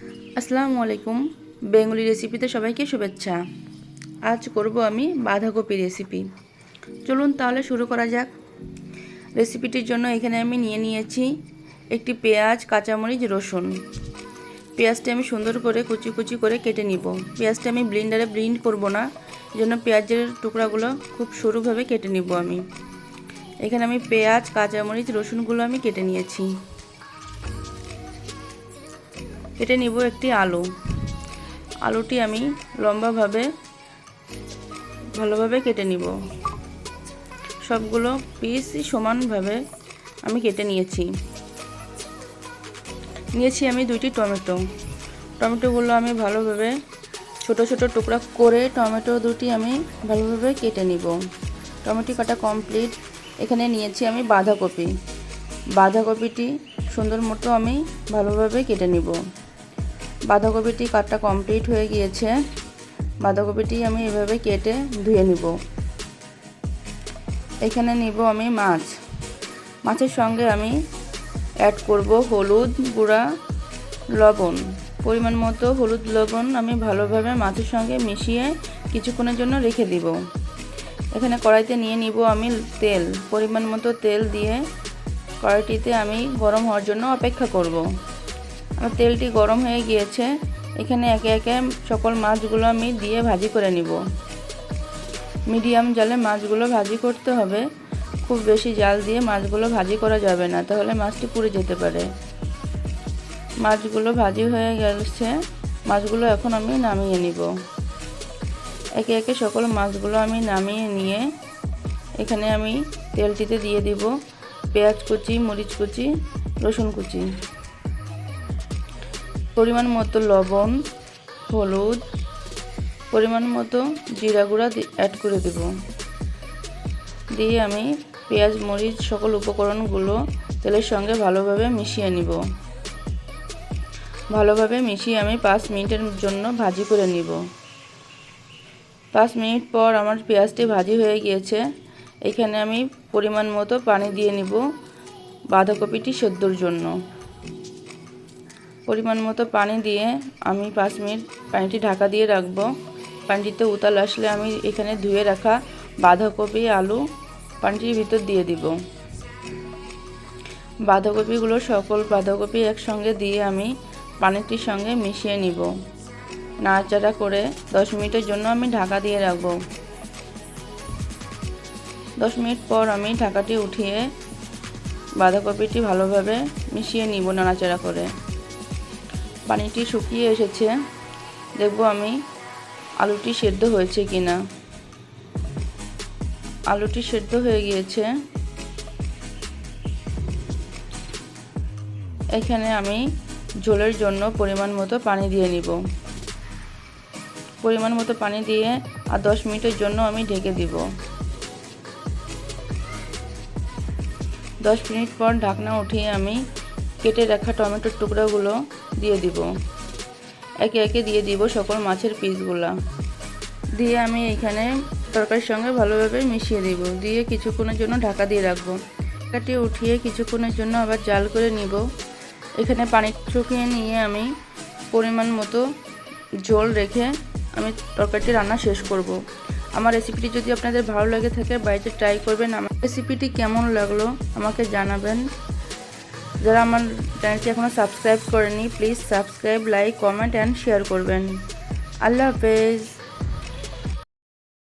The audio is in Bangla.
আসসালামু আলাইকুম। বেঙ্গলি রেসিপিতে সবাইকে শুভেচ্ছা। আজ করব আমি বাঁধাকপি রেসিপি। চলুন তাহলে শুরু করা যাক। রেসিপিটির জন্য এখানে আমি নিয়ে নিয়েছি একটি পেঁয়াজ, কাঁচামরিচ, রসুন। পেঁয়াজটা আমি সুন্দর করে কুচি কুচি করে কেটে নিব। পেঁয়াজটা আমি ব্লিন্ডারে ব্লিন্ড করব না জন্য পেঁয়াজের টুকরাগুলো খুব সরুভাবে কেটে নিব আমি। এখানে আমি পেঁয়াজ, কাঁচামরিচ, রসুনগুলো আমি কেটে নিয়েছি। কেটে নিব একটি আলু। আলুটি আমি লম্বাভাবে, ভালোভাবে কেটে নিব। সবগুলো পিস সমানভাবে আমি কেটে নিয়েছি। নিয়েছি আমি দুইটি টমেটো। টমেটোগুলো আমি ভালোভাবে, ছোট ছোট টুকরা করে টমেটো দুটি আমি ভালোভাবে কেটে নিব। টমেটো কাটা কমপ্লিট এখানে নিয়েছি আমি বাঁধাকপি। বাঁধাকপিটি সুন্দর মতো আমি ভালোভাবে কেটে নিব। বাঁধাকপিটি কাটটা কমপ্লিট হয়ে গিয়েছে। বাঁধাকপিটি আমি এভাবে কেটে ধুয়ে নিব। এখানে নিব আমি মাছ। মাছের সঙ্গে আমি অ্যাড করব হলুদ গুঁড়া, লবণ। পরিমাণ মতো হলুদ, লবণ আমি ভালোভাবে মাছের সঙ্গে মিশিয়ে কিছুক্ষণের জন্য রেখে দিব। এখানে কড়াইতে নিয়ে নিব আমি তেল। পরিমাণ মতো তেল দিয়ে কড়াইটিতে আমি গরম হওয়ার জন্য অপেক্ষা করব। আমার তেলটি গরম হয়ে গিয়েছে। এখানে একে একে সকল মাছগুলো আমি দিয়ে ভাজি করে নিব। মিডিয়াম জালে মাছগুলো ভাজি করতে হবে। খুব বেশি জাল দিয়ে মাছগুলো ভাজি করা যাবে না, তাহলে মাছটি পুড়ে যেতে পারে। মাছগুলো ভাজি হয়ে গেছে। মাছগুলো এখন আমি নামিয়ে নিব। একে একে সকল মাছগুলো আমি নামিয়ে নিয়ে এখানে আমি তেলটিতে দিয়ে দিব। পেঁয়াজ কুচি, মরিচ কুচি, রসুন কুচি। পরিমাণ মতো লবণ, হলুদ, পরিমাণ মতো জিরা গুঁড়া অ্যাড করে দেব। দিয়ে আমি পেঁয়াজ, মরিচ সকল উপকরণগুলো তেলের সঙ্গে ভালোভাবে মিশিয়ে নিব। ভালোভাবে মিশিয়ে আমি পাঁচ মিনিটের জন্য ভাজি করে নিব। পাঁচ মিনিট পর আমার পেঁয়াজটি ভাজি হয়ে গিয়েছে। এখানে আমি পরিমাণ মতো পানি দিয়ে নিব বাঁধাকপিটি সেদ্ধর জন্য। পরিমাণ মতো পানি দিয়ে আমি পাঁচ মিনিট পানিটি ঢাকা দিয়ে রাখব। পানিটিতে উতাল আসলে আমি এখানে ধুয়ে রাখা বাঁধাকপি, আলু পানিটির ভিতর দিয়ে দিব। বাঁধাকপিগুলো সকল বাঁধাকপি একসঙ্গে দিয়ে আমি পানিটির সঙ্গে মিশিয়ে নিব। নাড়াচাড়া করে দশ মিনিটের জন্য আমি ঢাকা দিয়ে রাখব। দশ মিনিট পর আমি ঢাকাটি উঠিয়ে বাঁধাকপিটি ভালোভাবে মিশিয়ে নিব নাড়াচাড়া করে। পানিটি শুকিয়ে এসেছে। দেখব আমি আলুটি সেদ্ধ হয়েছে কি না আলুটি সেদ্ধ হয়ে গিয়েছে। এখানে আমি ঝোলের জন্য পরিমাণ মতো পানি দিয়ে নিব। পরিমাণ মতো পানি দিয়ে আর দশ মিনিটের জন্য আমি ঢেকে দিব। দশ মিনিট পর ঢাকনা উঠিয়ে আমি কেটে রাখা টমেটোর টুকরাগুলো দিয়ে দিব। একে একে দিয়ে দিব সকল মাছের পিসগুলা। দিয়ে আমি এখানে তরকারির সঙ্গে ভালোভাবে মিশিয়ে দিব। দিয়ে কিছুক্ষণের জন্য ঢাকা দিয়ে রাখব। কাটিয়ে উঠিয়ে কিছুক্ষণের জন্য আবার জাল করে নিব। এখানে পানি শুকিয়ে নিয়ে আমি পরিমাণ মতো জল রেখে আমি তরকারিটি রান্না শেষ করব। আমার রেসিপিটি যদি আপনাদের ভালো লাগে থাকে, বাড়িতে ট্রাই করবেন। আমার রেসিপিটি কেমন লাগল আমাকে জানাবেন। যারা আমার চ্যানেলটি এখনও সাবস্ক্রাইব করেনি please subscribe like comment and share করবেন। আল্লাহ হাফেজ।